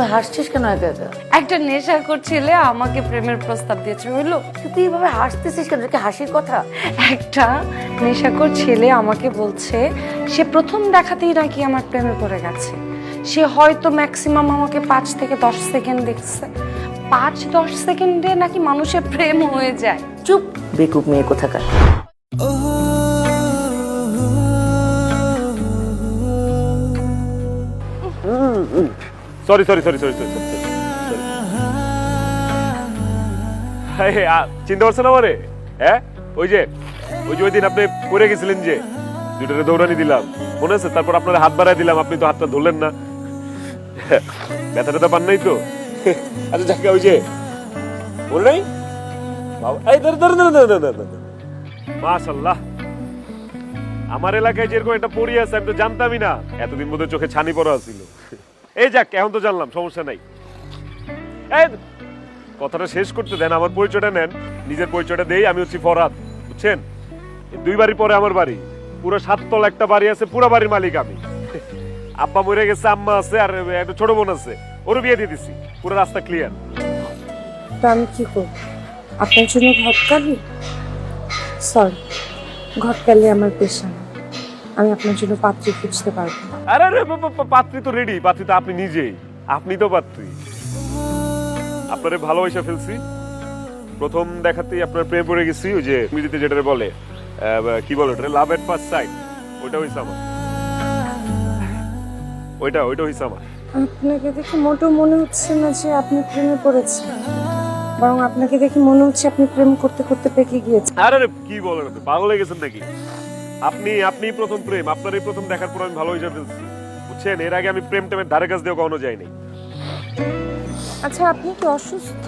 হাসছিস কেন একা একা? একটা নেশাখোর ছেলে আমাকে প্রেমের প্রস্তাব দিয়েছে হইল। তুই এইভাবে হাসতেছিস কেন? কি হাসির কথা? একটা নেশাখোর ছেলে আমাকে বলছে সে প্রথম দেখাতেই নাকি আমার প্রেমে পড়ে গেছে। সে হয়তো ম্যাক্সিমাম আমাকে পাঁচ থেকে দশ সেকেন্ড দেখছে। পাঁচ দশ সেকেন্ডে নাকি মানুষের প্রেম হয়ে যায়। চুপ। বেকুব মেয়ে কোথাকার? Sorry sorry sorry sorry sorry চিনতে পারছেন আমারে? হ্যাঁ? ওই যে ওই যে ওই দিন আপনি পড়ে গেছিলেন যে দুটারে দৌড়ানি দিলাম। মনে আছে? তারপর আপনার হাত বাড়ায় দিলাম আপনি তো হাতটা ধরলেন না। ব্যথা ট্যাথা পান নাই তো। আচ্ছা যাকে ওই যে নাই? মাশাল্লাহ। আমার এলাকায় যেরকম একটা পড়ি আছে আমি তো জানতামই না। এতদিন মধ্যে চোখে ছানি পড়া ছিল এই যাক, এখন তো জানলাম, সমস্যা নাই। কথাটা শেষ করতে দেন, আমার পরিচয়টা নেন। নিজের পরিচয়টা দেই, আমি হচ্ছি ফরাদ, বুঝছেন? দুই বাড়ি পরে আমার বাড়ি। পুরো সাততলা একটা বাড়ি আছে, পুরো বাড়ির মালিক আমি। আব্বা মরে গেছে, আম্মা আছে, আর একটা ছোট বোন আছে। ওরও বিয়ে দিয়ে দিছি, পুরো রাস্তা ক্লিয়ার আমি কি করব? আপনার জন্য ঘটকালি? সরি ঘটকালি আমার পেশা না। আমি আপনার জন্য পাত্রী খুঁজতে পারব। আরে আরে পাত্রী তো রেডি পাত্রী তো আপনি নিজেই। আপনি তো পাত্রী। আপনারে ভালোবাসা ফেলছি। প্রথম দেখাতেই আপনার প্রেমে পড়ে গেছি ওই যে ইংরেজিতে যেটা বলে কি বলে ওটা লাভ এট ফার্স্ট সাইট ওইটা হইছে আমার। ওইটা ওইটা হইছে আমার। আপনাকে দেখে মোটেও মনে হচ্ছে না যে আপনি প্রেমে পড়েছেন। বরং আপনাকে দেখে মনে হচ্ছে আপনি প্রেম করতে করতে পেকে গিয়েছেন। আরে কি বলেন পাগল হয়ে গেছেন নাকি? আপনি আপনি প্রথম প্রেম আপনার এই প্রথম দেখার পর আমি ভালোবাসা ফেলছি বুঝছেন? এর আগে আমি প্রেম টেমের ধারে কাছ দিয়ে কখনো যাইনি। আচ্ছা আপনি কি অসুস্থ?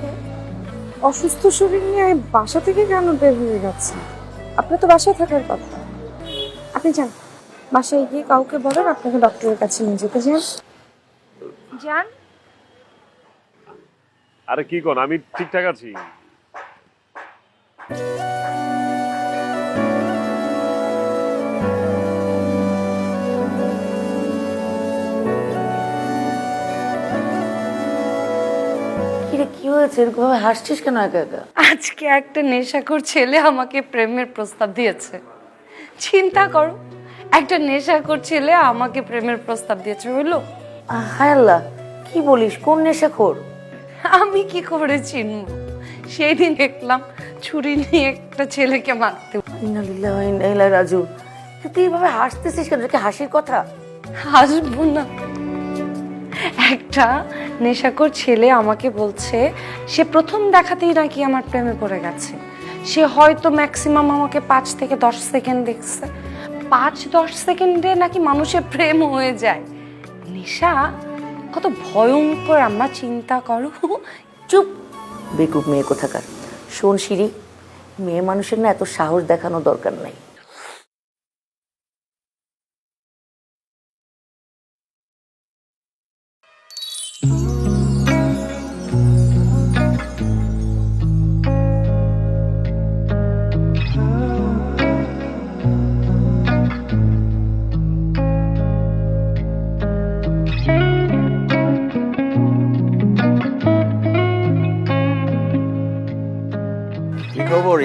অসুস্থ শরীর নিয়ে বাসা থেকে কেন বের হয়ে গেছেন আপনার তো বাসায় থাকার কথা। আপনি যান। বাসায় গিয়ে কাউকে বলেন আপনাকে ডক্টরের কাছে নিয়ে যেতে যান। যান। আরে কি কোন? আমি ঠিকঠাক আছি। হয়েছে? এরকম ভাবে হাসছিস কেন একা একা? আজকে একটা নেশাখোর ছেলে আমাকে প্রেমের প্রস্তাব দিয়েছে। চিন্তা করো একটা নেশাখোর ছেলে আমাকে প্রেমের প্রস্তাব দিয়েছে হইল হায় আল্লাহ কি বলিস? কোন নেশাখোর? আমি কি করে চিনব? সেই দিন দেখলাম ছুরি নিয়ে একটা ছেলেকে মারতে। রাজিউন। তুই এইভাবে হাসতেছিস কেন? কি হাসির কথা? হাসবো না। একটা নেশাকর ছেলে আমাকে বলছে, সে প্রথম দেখাতেই নাকি আমার প্রেমে পড়ে গেছে। সে হয়তো ম্যাক্সিমাম আমাকে পাঁচ থেকে দশ সেকেন্ড দেখছে। পাঁচ দশ সেকেন্ডে নাকি মানুষের প্রেম হয়ে যায়। নেশা, কত ভয়ঙ্কর আমরা চিন্তা করো। চুপ। বেকুব মেয়ে কোথাকার? শোন সিঁড়ি মেয়ে মানুষের না এত সাহস দেখানো দরকার নাই।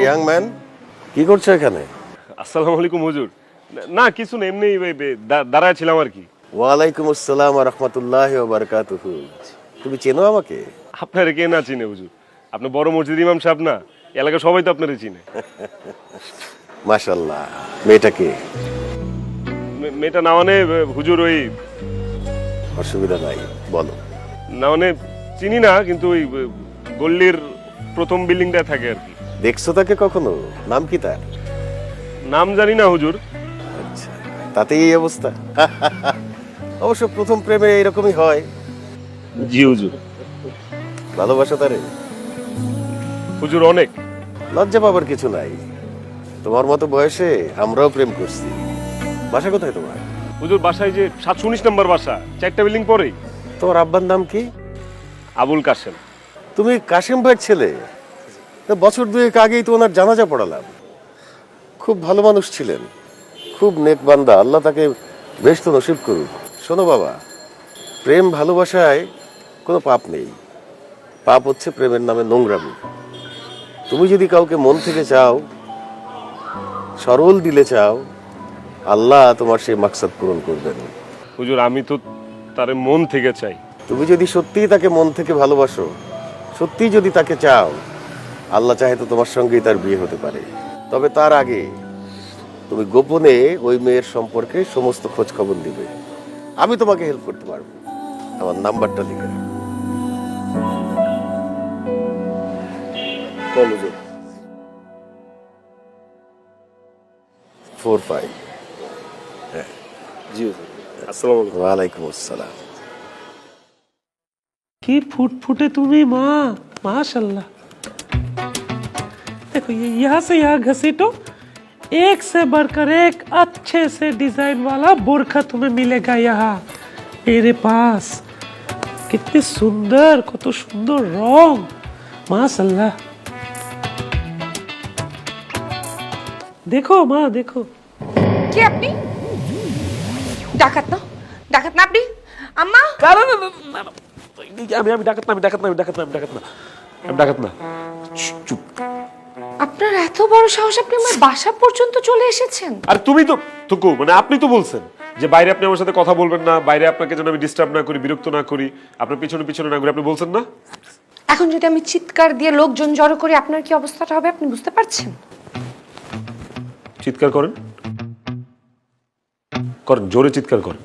ইয়াং ম্যান কি করছ এখানে? আসসালামু আলাইকুম হুজুর। না- কিছু না এমনি দাঁড়ায় ছিলাম আর কি। ওয়ালাইকুম আসসালাম রহমতুল্লাহ বারকাতুহু। তুমি চেনো আমাকে? আপনারে কে না চিনে হুজুর? আপনি বড় মসজিদ ইমাম সাহেব না এলাকা সবাই তো আপনারে চিনে। মাশাল্লাহ মেয়েটাকে মে- মেয়েটা না মানে হুজুর ওই অসুবিধা নাই বলো। না মানে চিনি না কিন্তু ওই গল্লির প্রথম বিল্ডিংটা থাকে আর কি। দেখছ তাকে কখনো? নাম কি তার? নাম জানি না হুজুর। আচ্ছা তাতেই এই অবস্থা। অবশ্য প্রথম প্রেমে এরকমই হয়। জি হুজুর। ভালোবাসা তারে? হুজুর অনেক। লজ্জা পাবার কিছু নাই। তোমার মতো বয়সে আমরাও প্রেম করছি। বাসা কোথায় তোমার? হুজুর বাসায় যে সাতশো উনিশ নম্বর বাসা চারটা বিল্ডিং পরেই। তোমার আব্বার নাম কি? আবুল কাশেম। তুমি কাশেম ভাইয়ের ছেলে? বছর দুয়েক আগেই তো ওনার জানাজা পড়ালাম। খুব ভালো মানুষ ছিলেন খুব নেক বান্দা আল্লাহ তাকে বেশ তো নসিব করুক। শোনো বাবা প্রেম ভালোবাসায় কোনো পাপ নেই। পাপ হচ্ছে প্রেমের নামে নোংরামি। তুমি যদি কাউকে মন থেকে চাও সরল দিলে চাও আল্লাহ তোমার সেই মাকসাদ পূরণ করবেন। হুজুর আমি তো তারে মন থেকে চাই। তুমি যদি সত্যিই তাকে মন থেকে ভালোবাসো সত্যিই যদি তাকে চাও আল্লাহ চাহে তো তোমার সঙ্গেই তার বিয়ে হতে পারে। তবে তার আগে তুমি গোপনে ওই মেয়ের সম্পর্কে সমস্ত খোঁজ খবর দিবে আমি তোমাকে হেল্প করতে পারব। আমার নাম্বারটা লিখে ফোর ফাইভ হ্যাঁ। আসসালাম ওয়ালাইকুম আসসালাম। কি ফুটফুটে তুমি মা। মাশাল্লাহ देखो ये यहाँ से यहाँ घसीटो एक से बढ़कर एक अच्छे से डिजाइन वाला बुरखा तुम्हें मिलेगा यहाँ मेरे पास कितनी सुंदर কত সুন্দর রং মাশাল্লাহ দেখো মা দেখো কে আপনি ডাকাত না ডাকাত না আপনি আম্মা না, না, না, না, না, না। আমি আমি ডাকাত না আমি ডাকাত না আমি ডাকাত না আমি ডাকাত না আমি ডাকাত না চুপ, চুপ আপনার এত বড় সাহস আপনি আমার বাসা পর্যন্ত চলে এসেছেন। আর তুমি তো তুকু মানে আপনি তো বলছেন যে বাইরে আপনি আমার সাথে কথা বলবেন না বাইরে আপনাকে যেন আমি ডিস্টার্ব না করি বিরক্ত না করি আপনার পিছনে পিছনে না করি আপনি বলছেন না? এখন যদি আমি চিৎকার দিয়ে লোকজন জড়ো করি আপনার কি অবস্থাটা হবে আপনি বুঝতে পারছেন? চিৎকার করেন। করেন জোরে চিৎকার করেন।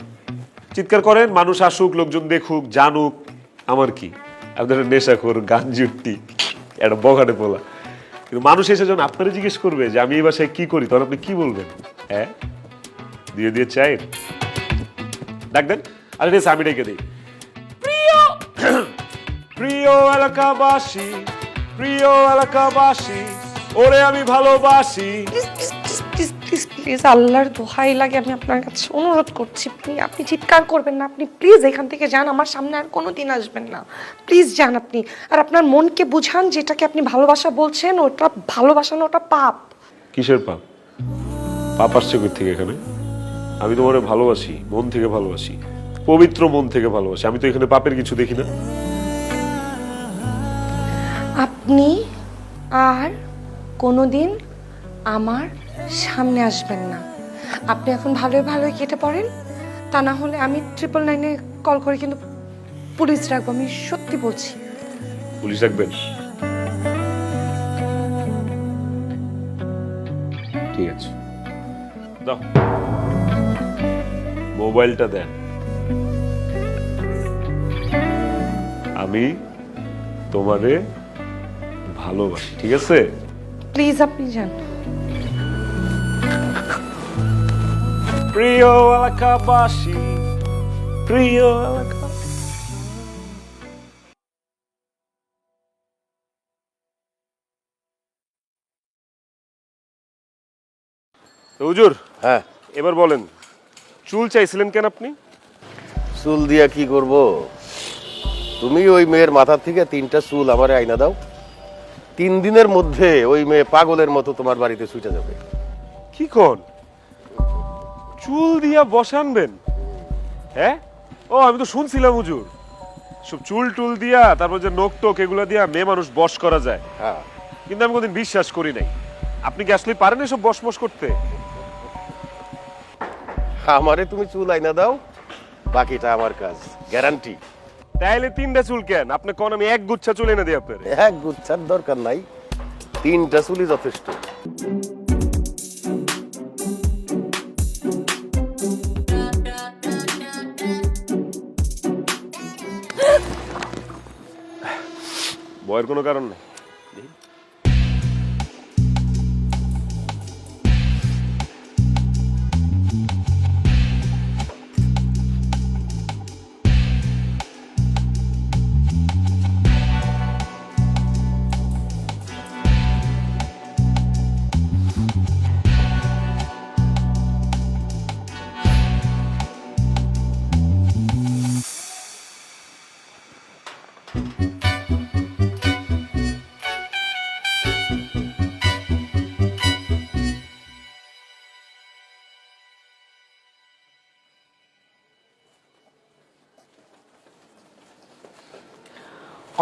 চিৎকার করেন মানুষ আসুক লোকজন দেখুক জানুক আমার কি? আপনার নেশা কর গান জুট্টি একটা বগাটে পোলা। কিন্তু মানুষ এসে যখন আপনারা জিজ্ঞেস করবে যে আমি এই বাসায় কি করি, তখন আপনি কি বলবেন? হ্যাঁ? দিয়ে দিয়ে চাই ডাক দেন। আরে, রে আমি ডেকে দিই। প্রিয় প্রিয় এলাকাবাসী প্রিয় এলাকাবাসী, ওরে আমি ভালোবাসি। প্লিজ প্লিজ আল্লাহর দোহাই লাগে আমি আপনার কাছে অনুরোধ করছি। আপনি আপনি চিৎকার করবেন না আপনি প্লিজ এখান থেকে যান আমার সামনে আর কোনো দিন আসবেন না। প্লিজ যান আপনি। আর আপনার মনকে বুঝান যেটাকে আপনি ভালোবাসা বলছেন ওটা ভালোবাসা না ওটা পাপ। কিসের পাপ? পাপ আসছে কই থেকে এখানে? আমি তোমারে ভালোবাসি মন থেকে ভালোবাসি। পবিত্র মন থেকে ভালোবাসি। আমি তো এখানে পাপের কিছু দেখি না। আপনি আর কোনোদিন আমার সামনে আসবেন না। আপনি এখন ভালোই ভালোই কেটে পড়েন। তা না হলে আমি ট্রিপল নাইনে কল করে কিন্তু পুলিশ রাখব আমি সত্যি বলছি। পুলিশ রাখবেন? ঠিক আছে। দাও। মোবাইলটা দেন। আমি তোমারে ভালোবাসি ঠিক আছে? প্লিজ আপনি যান। প্রিয় এলাকাবাসী প্রিয় এলাকা হুজুর হ্যাঁ। এবার বলেন চুল চাইছিলেন কেন আপনি? চুল দিয়া কি করব? তুমি ওই মেয়ের মাথার থেকে তিনটা চুল আমারে আইনা দাও। তিন দিনের মধ্যে ওই মেয়ে পাগলের মতো তোমার বাড়িতে ছুটে যাবে। কি কোন? চুল দিয়া বসানবেন হ্যাঁ? ও আমি তো শুনছিলাম হুজুর। সব চুল টুল দিয়া তারপর যে নোক টোক এগুলো দিয়া মেয়ে মানুষ বশ করা যায়। হ্যাঁ। কিন্তু আমি কোনদিন বিশ্বাস করি নাই। আপনি কি আসলে পারেন এসব বস বস করতে? আমারে তুমি চুল আইনা দাও বাকিটা আমার কাজ গ্যারান্টি তাইলে তিনটা চুল কেন? আপনি কোন আমি এক গুচ্ছা চুল এনে দিই আপনার। এক গুচ্ছার দরকার নাই তিনটা চুলই যথেষ্ট। ভয়ের কোনো কারণ নেই।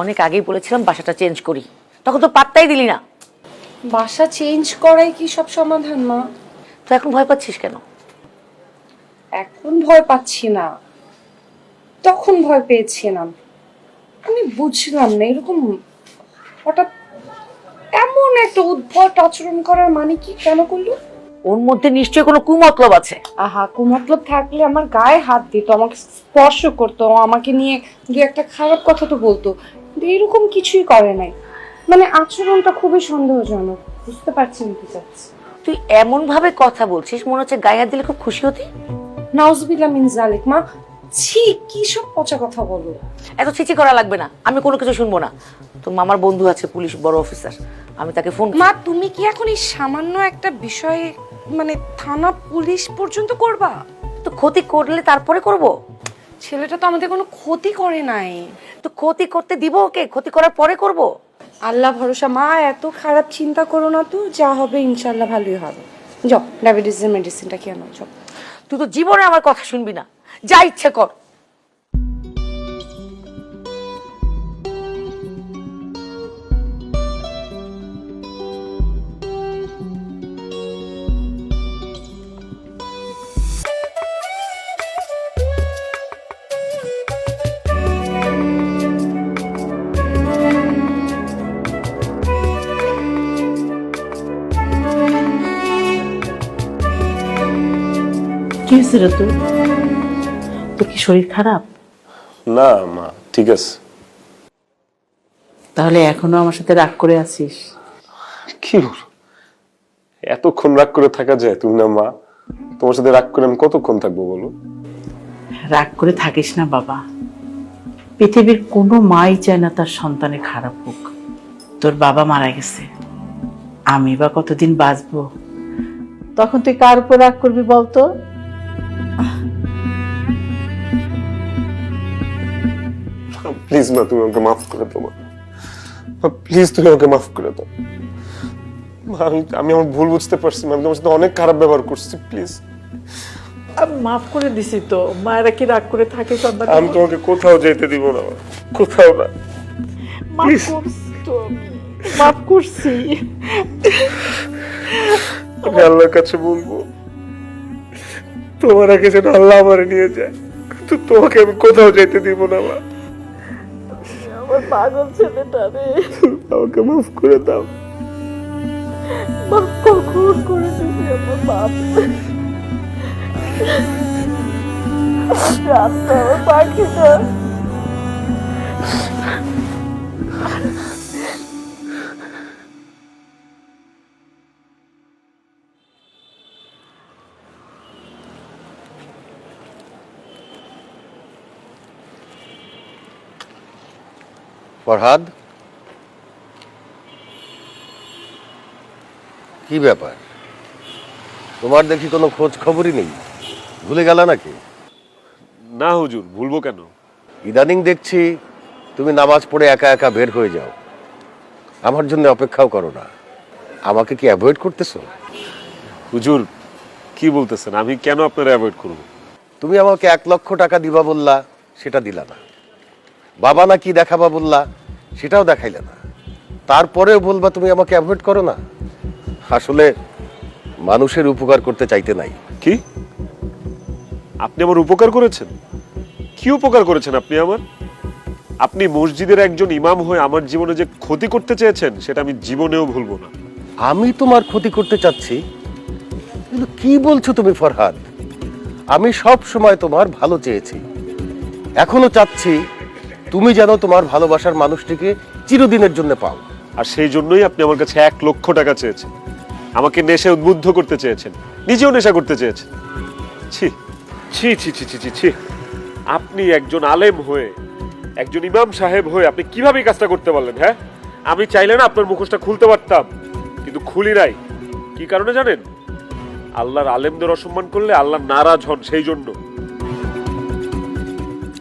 অনেক আগেই বলেছিলাম বাসাটা চেঞ্জ করি। তখন তো পাত্তাই দিলি না। বাসা চেঞ্জ করাই কি সব সমাধান মা? তো এখন ভয় পাচ্ছিস কেন? এখন ভয় পাচ্ছি না। তখন ভয় পেয়েছিলাম। আমি বুঝলাম না এরকম হঠাৎ এমন একটা উদ্ভট আচরণ করার মানে কি কেন করল? ওর মধ্যে নিশ্চয়ই কোনো কুমতলব আছে। আহা কুমতলব থাকলে আমার গায়ে হাত দিত আমাকে স্পর্শ করতো আমাকে নিয়ে দু একটা খারাপ কথা তো বলতো। এরকম কিছুই করে নাই। মানে আচরণটা খুবই সন্দেহজনক। বুঝতে পারছি না কি চাচ্ছি? তুই এমন ভাবে কথা বলছিস মনে হচ্ছে গায়ে দিলে খুব খুশি হতি? নাউজবিল্লা মিন জালিক মা। ছি কি সব পচা কথা বলো। এত চিচি করা লাগবে না আমি কোনো কিছু শুনব না। তো মামার বন্ধু আছে পুলিশ বড় অফিসার আমি তাকে ফোন মা তুমি কি এখন এই সামান্য একটা বিষয়ে মানে থানা পুলিশ পর্যন্ত করবা? তো ক্ষতি করলে তারপরে করব? ছেলেটা তো আমাদের কোনো ক্ষতি করে নাই। তো ক্ষতি করতে দিব ওকে? ক্ষতি করার পরে করব? আল্লাহ ভরসা। মা এত খারাপ চিন্তা করো না তো যা হবে ইনশাল্লাহ ভালোই হবে। যাও ডায়াবেটিসের মেডিসিনটা কি আনো যাও। তুই তো জীবনে আমার কথা শুনবি না। যা ইচ্ছে কর। কি হয়েছে রে তোর তোর কি শরীর খারাপ? না মা ঠিক আছে। তাহলে এখনও আমার সাথে রাগ করে আছিস? কি বল? এতক্ষণ রাগ করে থাকা যায় তুমি না মা? তোমার সাথে রাগ করে আমি কতক্ষণ থাকব বলো? রাগ করে থাকিস না বাবা। পৃথিবীর কোনো মাই চায় না তার সন্তানের খারাপ হোক। তোর বাবা মারা গেছে। আমি বা কতদিন বাঁচবো? তখন তুই কার উপর রাগ করবি বলতো? প্লিজ মা তুমি আমাকে মাফ করে দাও মা। প্লিজ তুমি আমাকে মাফ করে দাও। মা, আমি আমি আমার ভুল বুঝতে পারছি মা, তোমার সাথে অনেক খারাপ ব্যবহার করছি প্লিজ। আমি মাফ করে দিছি তো। মায়েরা কি রাগ করে থাকে আমি তোমাকে কোথাও যেতে দিব না কোথাও না। মাফ করছি তো মাফ করছি। আমি আল্লাহর কাছে বলব তোমার আগে যেন আল্লাহ আমারে নিয়ে যায় কিন্তু তোমাকে আমি কোথাও যেতে দিব না মা। আমার পাগল ছেলেটা রে। আমাকে মাফ করে দাও। মাফ কখন করে দিবি আমার বাপ। রাস্তা আমার পাখিটা। ফরহাদ? কি ব্যাপার? তোমার দেখি কোনো খোঁজ খবরই নেই। ভুলে গেল নাকি? না হুজুর ভুলবো কেন? ইদানিং দেখছি তুমি নামাজ পড়ে একা একা বের হয়ে যাও। আমার জন্য অপেক্ষাও করো না। আমাকে কি অ্যাভয়েড করতেছো? হুজুর কি বলতেছেন? আমি কেন আপনারা অ্যাভয়েড করব? তুমি আমাকে এক লক্ষ টাকা দিবা বললা সেটা দিলা না। বাবা না কি দেখাবা বললা সেটাও দেখাইলে না। তারপরেও বলবা তুমি আমাকে অ্যাভয়েড করো না। আসলে মানুষের উপকার করতে চাইতে নাই। কি? আপনি আমার উপকার করেছেন? কি উপকার করেছেন আপনি আমার? আপনি মসজিদের একজন ইমাম হয়ে আমার জীবনে যে ক্ষতি করতে চেয়েছেন সেটা আমি জীবনেও ভুলবো না। আমি তোমার ক্ষতি করতে চাচ্ছি? কিন্তু কি বলছো তুমি ফরহাদ? আমি সব সময় তোমার ভালো চেয়েছি। এখনও চাচ্ছি তুমি যেন তোমার ভালোবাসার মানুষটিকে চিরদিনের জন্য পাও। আর সেই জন্যই আপনি আমার কাছে এক লক্ষ টাকা চেয়েছেন। আমাকে নেশে উদ্বুদ্ধ করতে চেয়েছেন। নিজেও নেশা করতে চেয়েছেন। ছি ছি ছি ছি ছি ছি ছি। আপনি একজন আলেম হয়ে একজন ইমাম সাহেব হয়ে আপনি কীভাবে এই কাজটা করতে পারলেন হ্যাঁ? আমি চাইলে না আপনার মুখোশটা খুলতে পারতাম কিন্তু খুলি নাই। কি কারণে জানেন? আল্লাহর আলেমদের অসম্মান করলে আল্লাহ নারাজ হন সেই জন্য।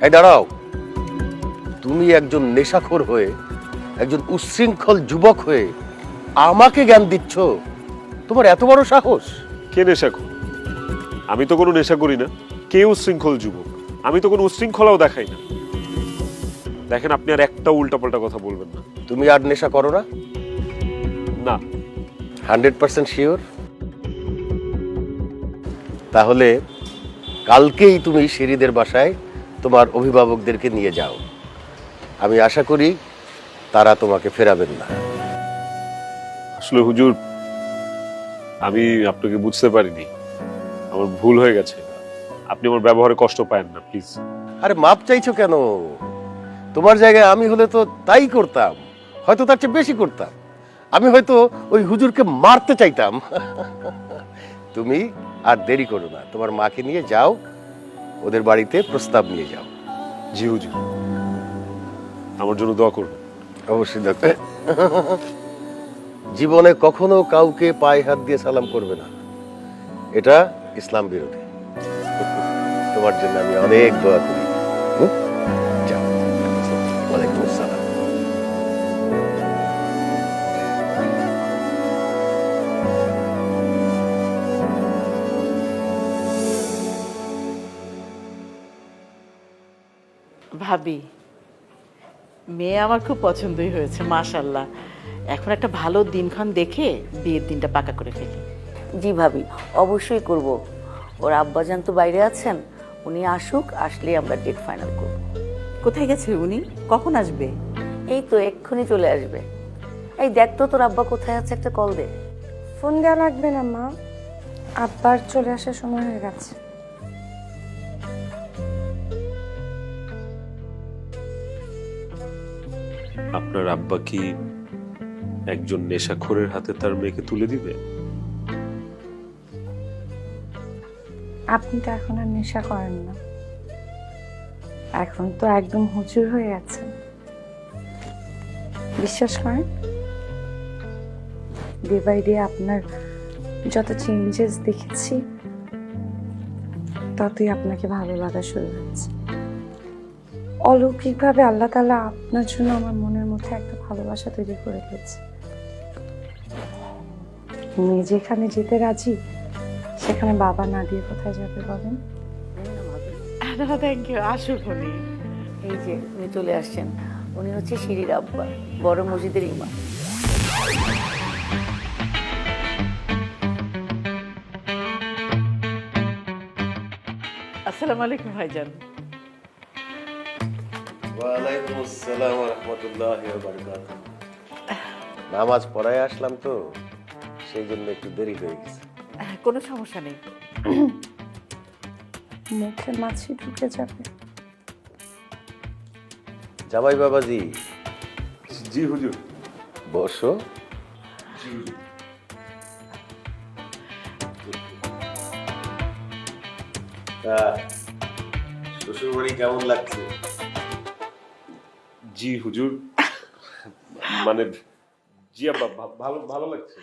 এই দাঁড়াও তুমি একজন নেশাখোর হয়ে একজন উচ্ছৃঙ্খল যুবক হয়ে আমাকে জ্ঞান দিচ্ছ? তোমার এত বড় সাহস? কে নেশা করি আমি তো কোনো নেশা করি না। কে উশৃঙ্খল যুবক? আমি তো কোনো উশৃঙ্খলাও দেখাই না। দেখেন আপনি আর একটা উল্টাপাল্টা কথা বলবেন না। তুমি আর নেশা করো না? না। Hundred percent sure? তাহলে কালকেই তুমি সিঁড়িদের বাসায় তোমার অভিভাবকদেরকে নিয়ে যাও। আমি আশা করি তারা তোমাকে ফেরাবেন না। আসলে হুজুর আমি আপনাকে বুঝতে পারিনি। আমার ভুল হয়ে গেছে। আপনি আমার ব্যবহারে কষ্ট পায়েন না প্লিজ। আরে মাপ চাইছো কেন? তোমার জায়গায় আমি হলে তো তাই করতাম। হয়তো তার চেয়ে বেশি করতাম। আমি হয়তো ওই হুজুরকে মারতে চাইতাম। তুমি আর দেরি করো না। তোমার মাকে নিয়ে যাও। ওদের বাড়িতে প্রস্তাব নিয়ে যাও। জি হুজুর। আমার জন্য দোয়া করবেন। অবশ্যই দেখো জীবনে কখনো কাউকে পায়ে হাত দিয়ে সালাম করবে না। এটা ইসলাম বিরোধী। তোমার জন্য আমি অনেক দোয়া করি। ওয়ালাইকুম আসসালাম। ভাবি মেয়ে আমার খুব পছন্দই হয়েছে মাশাল্লাহ এখন একটা ভালো দিনক্ষণ দেখে বিয়ের দিনটা পাকা করে ফেলি। জি ভাবি অবশ্যই করব। ওর আব্বাজান তো বাইরে আছেন উনি আসুক আসলেই আমরা ডেট ফাইনাল করব। কোথায় গেছে উনি? কখন আসবে? এই তো এক্ষুনি চলে আসবে। এই দেখ তো তোর আব্বা কোথায় আছে একটা কল দে। ফোন দেওয়া লাগবে না মা। আব্বার চলে আসার সময় হয়ে গেছে। আপনার আব্বা কি একজন নেশাখোরের হাতে তার মেয়েকে তুলে দিবে? আপনি তো এখন আর নেশা করেন না। এখন তো একদম হুজুর হয়ে আছেন। বিশ্বাস করেন? ডে বাই ডে আপনার যত চেঞ্জেস দেখেছি, ততই আপনাকে ভালো লাগা শুরু হয়েছে। অলৌকিকভাবে আল্লাহ তালা আপনার জন্য আমার মনের মধ্যে একটা ভালোবাসা তৈরি করে দিয়েছে। মেয়ে যেখানে যেতে রাজি সেখানে বাবা না দিয়ে কোথায় যাবে বলেন? থ্যাংক ইউ আসুক উনি। এই যে উনি চলে আসছেন উনি হচ্ছে সিঁড়ির আব্বা বড় মসজিদের ইমাম। আসসালামু আলাইকুম ভাইজান। ওয়ালাইকুম আসসালাম ওয়া রাহমাতুল্লাহি ওয়া বারাকাতুহু নামাজ পড়ায় আসলাম তো সেই জন্য একটু দেরি হয়ে গেছে। কোনো সমস্যা নেই। মুখে মাছি ঢুকে যাবে। জামাই বাবাজি। জি হুজুর। বসো। তা শ্বশুর বাড়ি কেমন লাগছে? জি হুজুর। মানে জি ভালো ভালো লাগছে।